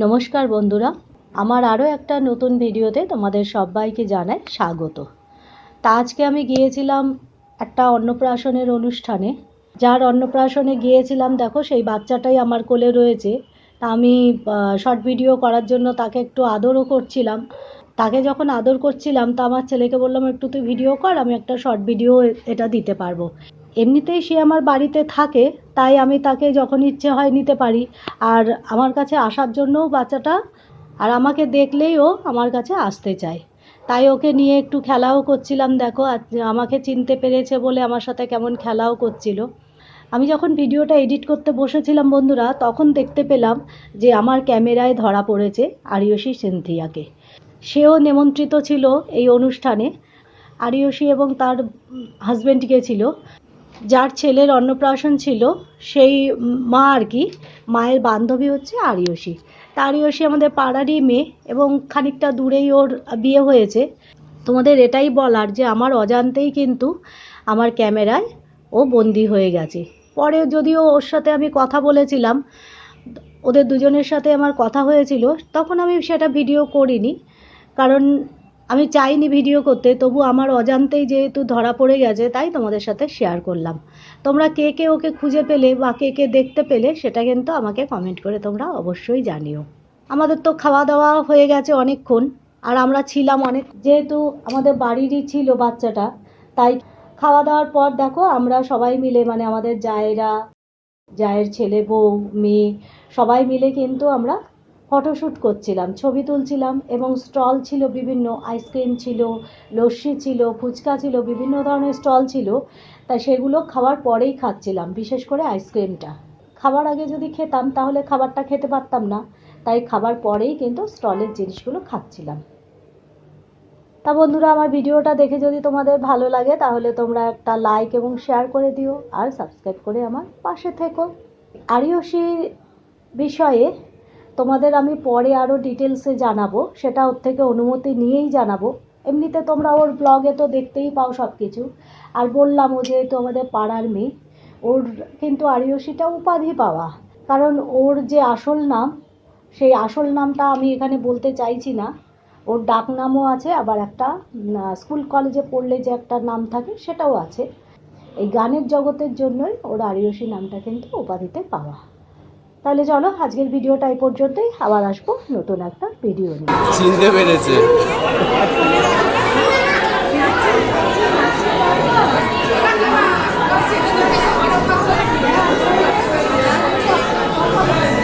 নমস্কার বন্ধুরা, আমার আরও একটা নতুন ভিডিওতে তোমাদের সবাইকে জানাই স্বাগত। তা আজকে আমি গিয়েছিলাম একটা অন্নপ্রাশনের অনুষ্ঠানে। যার অন্নপ্রাশনে গিয়েছিলাম, দেখো সেই বাচ্চাটাই আমার কোলে রয়েছে। তা আমি শর্ট ভিডিও করার জন্য তাকে একটু আদরও করছিলাম। তাকে যখন আদর করছিলাম, তা আমার ছেলেকে বললাম, একটু তুই ভিডিও কর, আমি একটা শর্ট ভিডিও এটা দিতে পারব। এমনিতেই সে আমার বাড়িতে থাকে, তাই আমি তাকে যখন ইচ্ছে হয় নিতে পারি। আর আমার কাছে আসার জন্যও বাচ্চাটা, আর আমাকে দেখলেই ও আমার কাছে আসতে চায়। তাই ওকে নিয়ে একটু খেলাও করছিলাম, দেখো আমাকে চিনতে পেরেছে বলে আমার সাথে কেমন খেলাও করছিল। আমি যখন ভিডিওটা এডিট করতে বসেছিলাম বন্ধুরা, তখন দেখতে পেলাম যে আমার ক্যামেরায় ধরা পড়েছে আরিয়সী সিনথিয়াকে। সেও নিমন্ত্রিত ছিল এই অনুষ্ঠানে। আরিয়সী এবং তার হাজব্যান্ড গিয়েছিল যার ছেলের অন্নপ্রাশন ছিল সেই মা আর কি, মায়ের বান্ধবী হচ্ছে আরিয়সী। তা আরিয়সী আমাদের পাড়ারই মেয়ে এবং খানিকটা দূরেই ওর বিয়ে হয়েছে। তোমাদের এটাই বলার যে আমার অজান্তেই কিন্তু আমার ক্যামেরায় ও বন্দি হয়ে গেছে। পরে যদিও ওর সাথে আমি কথা বলেছিলাম, ওদের দুজনের সাথে আমার কথা হয়েছিল, তখন আমি সেটা ভিডিও করিনি। কারণ আমি চাইনি ভিডিও করতে, তবু আমার অজান্তেই যেহেতু ধরা পড়ে গেছে, তাই তোমাদের সাথে শেয়ার করলাম। তোমরা কে কে ওকে খুঁজে পেলে বা কে কে দেখতে পেলে, সেটা কিন্তু আমাকে কমেন্ট করে তোমরা অবশ্যই জানিও। আমাদের তো খাওয়া দাওয়া হয়ে গেছে অনেকক্ষণ, আর আমরা ছিলাম অনেক, যেহেতু আমাদের বাড়িরই ছিল বাচ্চাটা, তাই খাওয়া দাওয়ার পর দেখো আমরা সবাই মিলে মানে আমাদের জায়েরা, জায়ের ছেলে বউ, মেয়ে, সবাই মিলে কিন্তু আমরা ফটোশ্যুট করছিলাম, ছবি তুলছিলাম এবং স্টল ছিল বিভিন্ন আইসক্রিম ছিল, লস্যি ছিল, ফুচকা ছিল, বিভিন্ন ধরনের স্টল ছিল। তাই সেগুলো খাওয়ার পরেই খাচ্ছিলাম, বিশেষ করে আইসক্রিমটা খাবার আগে যদি খেতাম, তাহলে খাবারটা খেতে পারতাম না। তাই খাবার পরেই কিন্তু স্টলের জিনিসগুলো খাচ্ছিলাম। তা বন্ধুরা, আমার ভিডিওটা দেখে যদি তোমাদের ভালো লাগে, তাহলে তোমরা একটা লাইক এবং শেয়ার করে দিও আর সাবস্ক্রাইব করে আমার পাশে থেকো। আরিয়সী বিষয়ে তোমাদের আমি পরে আরও ডিটেলসে জানাব, সেটা ওর থেকে অনুমতি নিয়েই জানাব। এমনিতে তোমরা ওর ব্লগে তো দেখতেই পাও সব কিছু আর বললাম ও যেহেতু আমাদের পাড়ার মেয়ে, ওর কিন্তু আরিয়সীটা উপাধি পাওয়া। কারণ ওর যে আসল নাম, সেই আসল নামটা আমি এখানে বলতে চাইছি না। ওর ডাক নামও আছে, আবার একটা স্কুল কলেজে পড়লে যে একটা নাম থাকে, সেটাও আছে। এই গানের জগতের জন্যই ওর আরিয়সী নামটা কিন্তু উপাধিতে পাওয়া। তাহলে চলো আজকের ভিডিওটা এই পর্যন্তই। আবার আসব নতুন একটা ভিডিও নিয়ে। চিনতে পেরেছে।